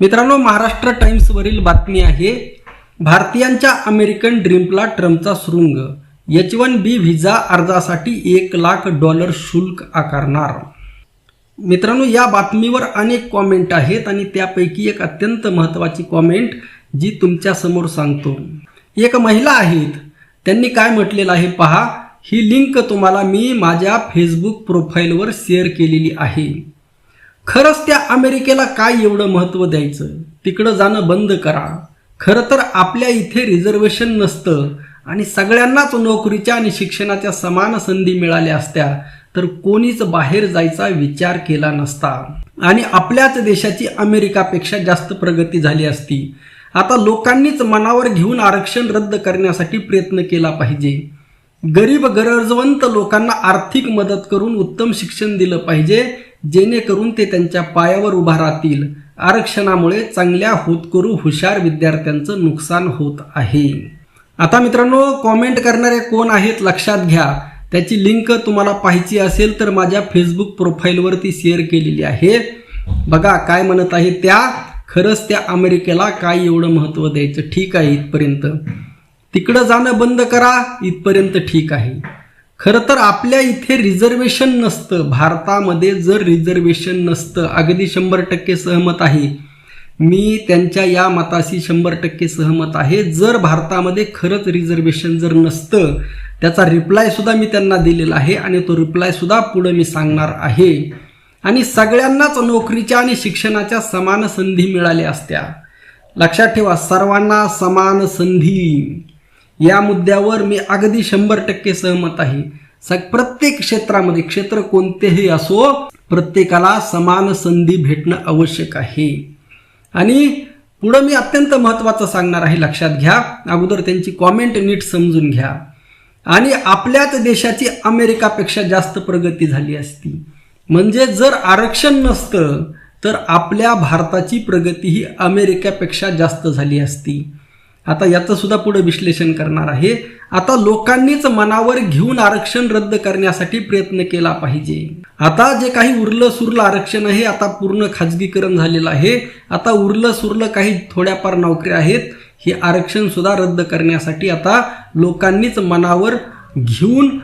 मित्रांनो महाराष्ट्र टाइम्सवरील बातमी आहे भारतीयांच्या अमेरिकन ड्रीमला ट्रम्पचा शृंग. एच वन बी व्हिजा अर्जासाठी एक लाख डॉलर शुल्क आकारणार. मित्रांनो या बातमीवर अनेक कॉमेंट आहेत आणि त्यापैकी एक अत्यंत महत्त्वाची कॉमेंट जी तुमच्यासमोर सांगतो. एक महिला आहेत. त्यांनी काय म्हटलेलं आहे पहा. ही लिंक तुम्हाला मी माझ्या फेसबुक प्रोफाईलवर शेअर केलेली आहे. खरंच त्या अमेरिकेला काय एवढं महत्त्व द्यायचं? तिकडं जाणं बंद करा. खरं तर आपल्या इथे रिझर्वेशन नसतं आणि सगळ्यांनाच नोकरीच्या आणि शिक्षणाच्या समान संधी मिळाल्या असत्या तर कोणीच बाहेर जायचा विचार केला नसता. आणि आपल्याच देशाची अमेरिकापेक्षा जास्त प्रगती झाली असती. आता लोकांनीच मनावर घेऊन आरक्षण रद्द करण्यासाठी प्रयत्न केला पाहिजे. गरीब गरजवंत लोकांना आर्थिक मदत करून उत्तम शिक्षण दिलं पाहिजे जेणेकरून ते त्यांच्या पायावर उभा राहतील. आरक्षणामुळे चांगल्या होतकरू हुशार विद्यार्थ्यांचं नुकसान होत आहे. आता मित्रांनो कॉमेंट करणारे कोण आहेत लक्षात घ्या. त्याची लिंक तुम्हाला पाहायची असेल तर माझ्या फेसबुक प्रोफाईलवरती शेअर केलेली आहे. बघा काय म्हणत आहे त्या. खरंच त्या अमेरिकेला काय एवढं महत्त्व द्यायचं? ठीक आहे इथपर्यंत. तिकडं जाणं बंद करा इथपर्यंत ठीक आहे. खरं तर आपल्या इथे रिझर्वेशन नसतं. भारतामध्ये जर रिझर्वेशन नसतं अगदी शंभर टक्के सहमत आहे. मी त्यांच्या या मताशी शंभर टक्के सहमत आहे. जर भारतामध्ये खरंच रिझर्वेशन जर नसतं त्याचा रिप्लायसुद्धा मी त्यांना दिलेला आहे आणि तो रिप्लायसुद्धा पुढं मी सांगणार आहे. आणि सगळ्यांनाच नोकरीच्या आणि शिक्षणाच्या समान संधी मिळाल्या असत्या. लक्षात ठेवा सर्वांना समान संधी. या मुद्द्यावर मी अगदी शंभर टक्के सहमत आहे. सग प्रत्येक क्षेत्रामध्ये क्षेत्र कोणतेही असो प्रत्येकाला समान संधी भेटणं आवश्यक आहे. आणि पुढं मी अत्यंत महत्त्वाचं सांगणार आहे लक्षात घ्या. अगोदर त्यांची कॉमेंट नीट समजून घ्या. आणि आपल्याच देशाची अमेरिकापेक्षा जास्त प्रगती झाली असती. म्हणजे जर आरक्षण नसतं तर आपल्या भारताची प्रगती ही अमेरिकेपेक्षा जास्त झाली असती. आता याचं सुद्धा पुढे विश्लेषण करणार आहे. आता लोकांनीच मनावर घेऊन आरक्षण रद्द करण्यासाठी प्रयत्न केला पाहिजे. आता जे काही उरलं सुरलं आरक्षण आहे आता पूर्ण खाजगीकरण झालेलं आहे. आता उरलं सुरलं काही थोड्याफार नोकऱ्या आहेत. हे आरक्षण सुद्धा रद्द करण्यासाठी आता लोकांनीच मनावर घेऊन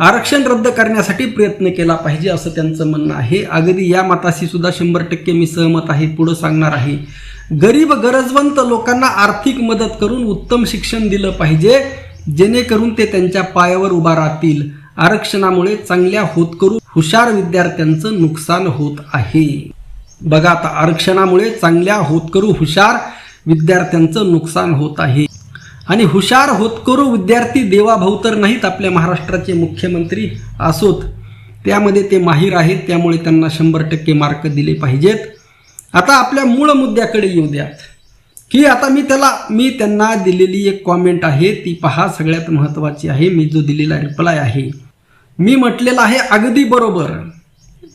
आरक्षण रद्द करण्यासाठी प्रयत्न केला पाहिजे असं त्यांचं म्हणणं आहे. अगदी या मताशी सुद्धा शंभर टक्के मी सहमत आहे पुढं सांगणार आहे. गरीब गरजवंत लोकांना आर्थिक मदत करून उत्तम शिक्षण दिलं पाहिजे जेणेकरून ते त्यांच्या पायावर उभा राहतील. आरक्षणामुळे चांगल्या होतकरू हुशार विद्यार्थ्यांचं नुकसान होत आहे. बघा आता आरक्षणामुळे चांगल्या होतकरू हुशार विद्यार्थ्यांचं नुकसान होत आहे. आणि हुशार होतकरू विद्यार्थी देवाभाऊ तर नाहीत आपल्या महाराष्ट्राचे मुख्यमंत्री असोत. त्यामध्ये ते माहीर आहेत त्यामुळे त्यांना शंभर टक्के मार्क दिले पाहिजेत. आता आपल्या मूळ मुद्द्याकडे येऊ द्यात. की आता मी त्याला मी त्यांना दिलेली एक कॉमेंट आहे ती पहा सगळ्यात महत्त्वाची आहे मी जो दिलेला रिप्लाय आहे. मी म्हटलेला आहे अगदी बरोबर.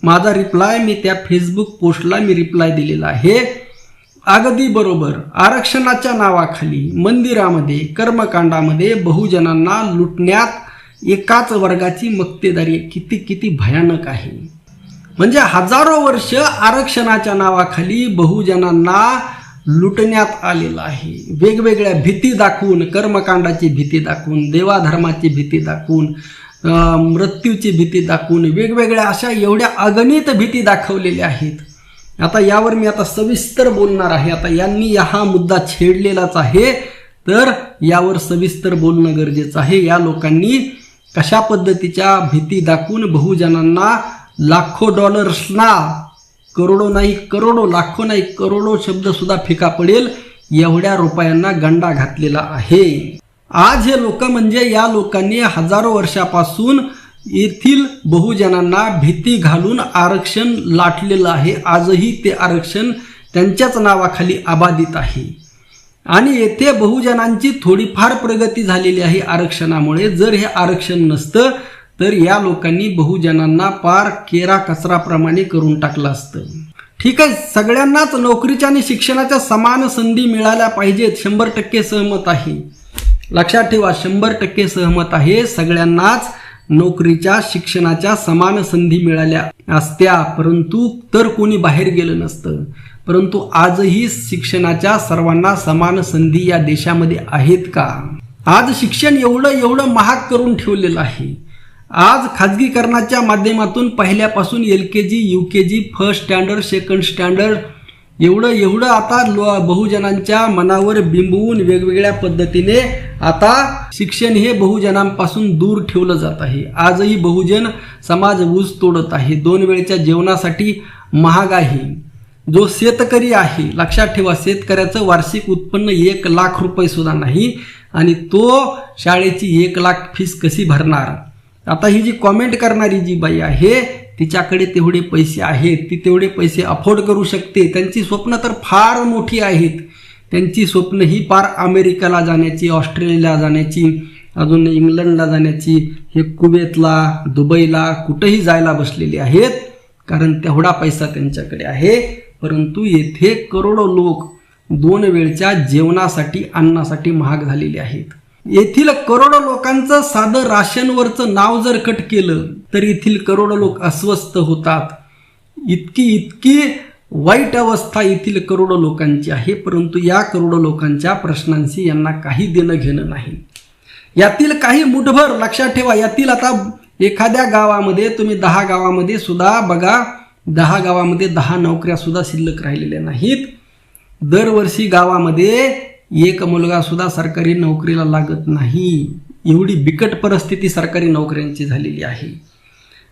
माझा रिप्लाय मी त्या फेसबुक पोस्टला मी रिप्लाय दिलेला आहे. अगदी बरोबर. आरक्षणाच्या नावाखाली मंदिरामध्ये कर्मकांडामध्ये बहुजनांना लुटण्यात एकाच वर्गाची मक्तेदारी किती किती भयानक आहे. म्हणजे हजारो वर्ष आरक्षणाच्या नावाखाली बहुजनांना लुटण्यात आलेलं आहे. वेगवेगळ्या भीती दाखवून कर्मकांडाची भीती दाखवून देवाधर्माची भीती दाखवून मृत्यूची भीती दाखवून वेगवेगळ्या अशा एवढ्या अगणित भीती दाखवलेल्या आहेत. आता यावर मी आता सविस्तर बोलणार आहे. आता यांनी हा मुद्दा छेडलेलाच आहे. तर यावर सविस्तर बोलणं गरजेचं आहे. या लोकांनी कशा पद्धतीच्या भीती दाखवून बहुजनांना लाखो डॉलर्सना करोडो नाही करोडो लाखो नाही करोडो शब्दसुद्धा फिका पडेल एवढ्या रुपयांना गंडा घातलेला आहे. आज हे लोक म्हणजे या लोकांनी हजारो वर्षापासून येथील बहुजनांना भीती घालून आरक्षण लाटलेलं आहे. आजही ते आरक्षण त्यांच्याच नावाखाली अबाधित आहे. आणि येथे बहुजनांची थोडीफार प्रगती झालेली आहे आरक्षणामुळे. जर हे आरक्षण नसतं तर या लोकांनी बहुजनांना पार केरा कचराप्रमाणे करून टाकलं असतं. ठीक आहे सगळ्यांनाच नोकरीच्या आणि शिक्षणाच्या समान संधी मिळाल्या पाहिजेत. शंभर टक्के सहमत आहे. लक्षात ठेवा शंभर टक्के सहमत आहे. सगळ्यांनाच नोकरीच्या शिक्षणाच्या समान संधी मिळाल्या असत्या. परंतु तर कोणी बाहेर गेलं नसतं. परंतु आजही शिक्षणाच्या सर्वांना समान संधी या देशामध्ये आहेत का? आज शिक्षण एवढं एवढं महाग करून ठेवलेलं आहे. आज खाजगीकरणाच्या माध्यमातून पहिल्यापासून L K G U K G first standard second standard एवढं एवढं आता लो बहुजनांच्या मनावर बिंबवून वेगवेगळ्या पद्धतीने आता शिक्षण हे बहुजनांपासून दूर ठेवलं जात आहे. आजही बहुजन समाज ऊस तोडत आहे. दोन वेळच्या जेवणासाठी महाग आहे. जो शेतकरी आहे लक्षात ठेवा शेतकऱ्याचं वार्षिक उत्पन्न एक लाख रुपये सुद्धा नाही आणि तो शाळेची एक लाख फीस कशी भरणार? आता ही जी कॉमेंट करणारी जी बाई आहे तिच्याकडे तेवढे पैसे आहेत ती तेवढे पैसे अफोर्ड करू शकते. त्यांची स्वप्न तर फार मोठी आहेत. त्यांची स्वप्न ही फार अमेरिकेला जाण्याची ऑस्ट्रेलियाला जाण्याची अजून इंग्लंडला जाण्याची हे कुवेतला दुबईला कुठंही जायला बसलेली आहेत. कारण तेवढा पैसा त्यांच्याकडे आहे. परंतु येथे करोडो लोक दोन वेळच्या जेवणासाठी अन्नासाठी महाग झालेले आहेत. येथील करोडो लोकांचं साधं राशनवरचं नाव जर कट केलं तर येथील करोडो लोक अस्वस्थ होतात. इतकी इतकी वाईट अवस्था येथील करोडो लोकांची आहे परंतु या करोडो लोकांच्या प्रश्नांशी यांना काही देणं घेणं नाही. यातील काही मुठभर लक्षात ठेवा. यातील आता एखाद्या गावामध्ये तुम्ही दहा गावामध्ये सुद्धा बघा दहा गावामध्ये दहा नोकऱ्या सुद्धा शिल्लक राहिलेल्या नाहीत. दरवर्षी गावामध्ये एक मुलगा सुद्धा सरकारी नोकरीला लागत नाही. एवढी बिकट परिस्थिती सरकारी नोकऱ्यांची झालेली आहे.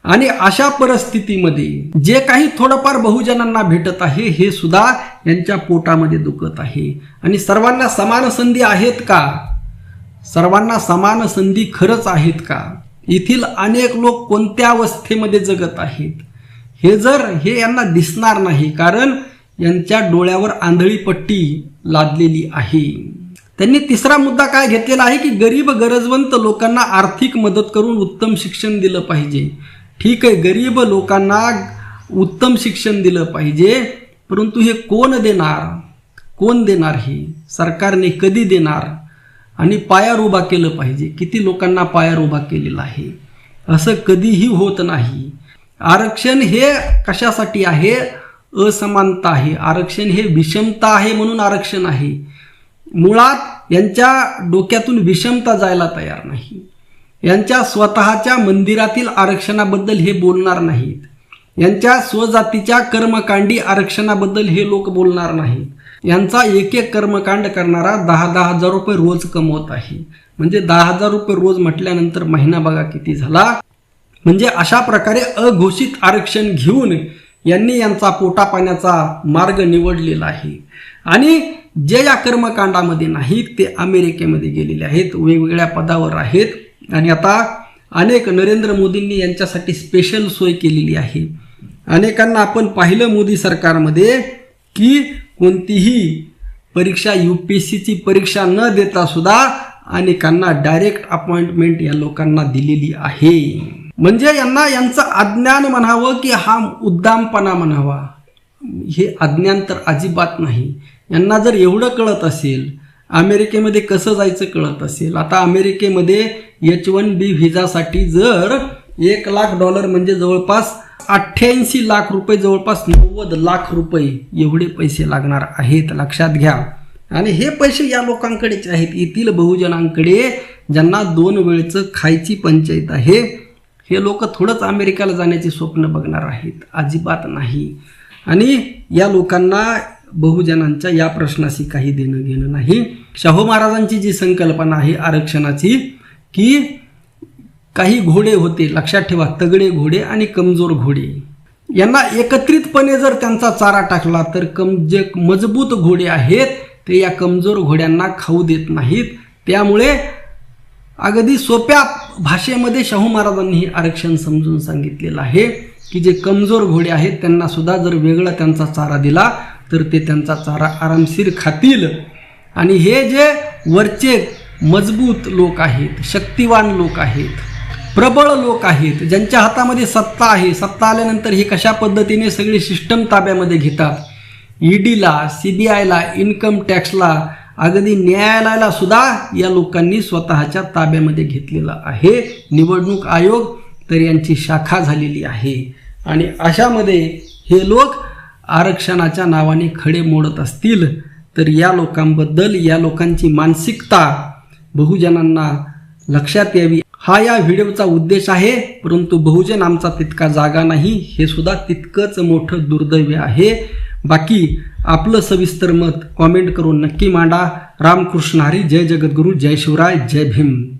आणि अशा परिस्थितीमध्ये जे काही थोडंफार बहुजनांना भेटत आहे हे सुद्धा यांच्या पोटामध्ये दुखत आहे. आणि सर्वांना समान संधी आहेत का? सर्वांना समान संधी खरंच आहेत का? येथील अनेक लोक कोणत्या अवस्थेमध्ये जगत आहेत? हे जर हे यांना दिसणार नाही. कारण यांच्या डोळ्यावर आंधळी पट्टी लादलेली आहे. त्यांनी तिसरा मुद्दा काय घेतलेला आहे की गरीब गरजवंत लोकांना आर्थिक मदत करून उत्तम शिक्षण दिलं पाहिजे. ठीक आहे गरीब लोकांना उत्तम शिक्षण दिलं पाहिजे परंतु हे कोण देणार? कोण देणार हे? सरकारने कधी देणार? आणि पायार उभा केलं पाहिजे. किती लोकांना पायार उभा केलेला आहे? असं कधीही होत नाही. आरक्षण हे कशासाठी आहे? असमानता आहे. आरक्षण हे विषमता आहे म्हणून आरक्षण आहे. मुळात यांच्या डोक्यातून विषमता जायला तयार नाही. यांच्या स्वतःच्या मंदिरातील आरक्षणाबद्दल हे बोलणार नाहीत. यांच्या स्वजातीच्या कर्मकांडी आरक्षणाबद्दल हे लोक बोलणार नाहीत. यांचा एक एक कर्मकांड करणारा दहा दहा हजार रुपये रोज कमवत आहे. म्हणजे दहा हजार रुपये रोज म्हटल्यानंतर महिना बघा किती झाला. म्हणजे अशा प्रकारे अघोषित आरक्षण घेऊन यांनी यांचा पोटापाण्याचा मार्ग निवडलेला आहे. आणि जे या कर्मकांडामध्ये नाहीत ते अमेरिकेमध्ये गेलेले आहेत वेगवेगळ्या पदावर आहेत. आणि आता अनेक नरेंद्र मोदींनी यांच्यासाठी स्पेशल सोय केलेली आहे. अनेकांना आपण पाहिलं मोदी सरकारमध्ये की कोणतीही परीक्षा यू पी एस सीची परीक्षा न देता सुद्धा अनेकांना डायरेक्ट अपॉइंटमेंट या लोकांना दिलेली आहे. म्हणजे यांना यांचं अज्ञान म्हणावं की हा उद्दामपणा म्हणावा. हे अज्ञान तर अजिबात नाही. यांना जर एवढं कळत असेल अमेरिकेमध्ये कसं जायचं कळत असेल आता अमेरिकेमध्ये एच वन बी व्हिजासाठी जर एक लाख डॉलर म्हणजे जवळपास अठ्ठ्याऐंशी लाख रुपये जवळपास नव्वद लाख रुपये एवढे पैसे लागणार आहेत. लक्षात घ्या. आणि हे पैसे या लोकांकडेच आहेत. येथील बहुजनांकडे ज्यांना दोन वेळचं खायची पंचायत आहे हे लोक थोडंच अमेरिकेला जाण्याचे स्वप्न बघणार आहेत. अजिबात नाही. आणि या लोकांना बहुजनांच्या या प्रश्नाशी काही देणं घेणं नाही. शाहू महाराजांची जी संकल्पना आहे आरक्षणाची की काही घोडे होते लक्षात ठेवा तगडे घोडे आणि कमजोर घोडे. यांना एकत्रितपणे जर त्यांचा चारा टाकला तर कम जे मजबूत घोडे आहेत ते या कमजोर घोड्यांना खाऊ देत नाहीत. त्यामुळे अगदी सोप्या भाषेमध्ये शाहू महाराजांनी हे आरक्षण समजून सांगितलेलं आहे की जे कमजोर घोडे आहेत त्यांना सुद्धा जर वेगळा त्यांचा चारा दिला तर ते त्यांचा चारा आरामशीर खातील. आणि हे जे वरचे मजबूत लोक आहेत शक्तिवान लोक आहेत प्रबळ लोक आहेत ज्यांच्या हातामध्ये सत्ता आहे सत्ता आल्यानंतर हे कशा पद्धतीने सगळी सिस्टम ताब्यामध्ये घेतात? ईडीला सी बी आयला इन्कम टॅक्सला अगदी न्यायालयाला सुद्धा या लोकांनी स्वतःच्या ताब्यामध्ये घेतलेलं आहे. निवडणूक आयोग तर यांची शाखा झालेली आहे. आणि अशामध्ये हे लोक आरक्षणाच्या नावाने खडे मोडत असतील तर या लोकांबद्दल या लोकांची मानसिकता बहुजनांना लक्षात यावी. हा या व्हिडिओचा उद्देश आहे परंतु बहुजन आमचा तितका जागा नाही हे सुद्धा तितकंच मोठं दुर्दैव आहे. बाकी आपलं सविस्तर मत कॉमेंट करून नक्की मांडा. रामकृष्ण हरी जय जगद्गुरू जय शिवराय जय भीम.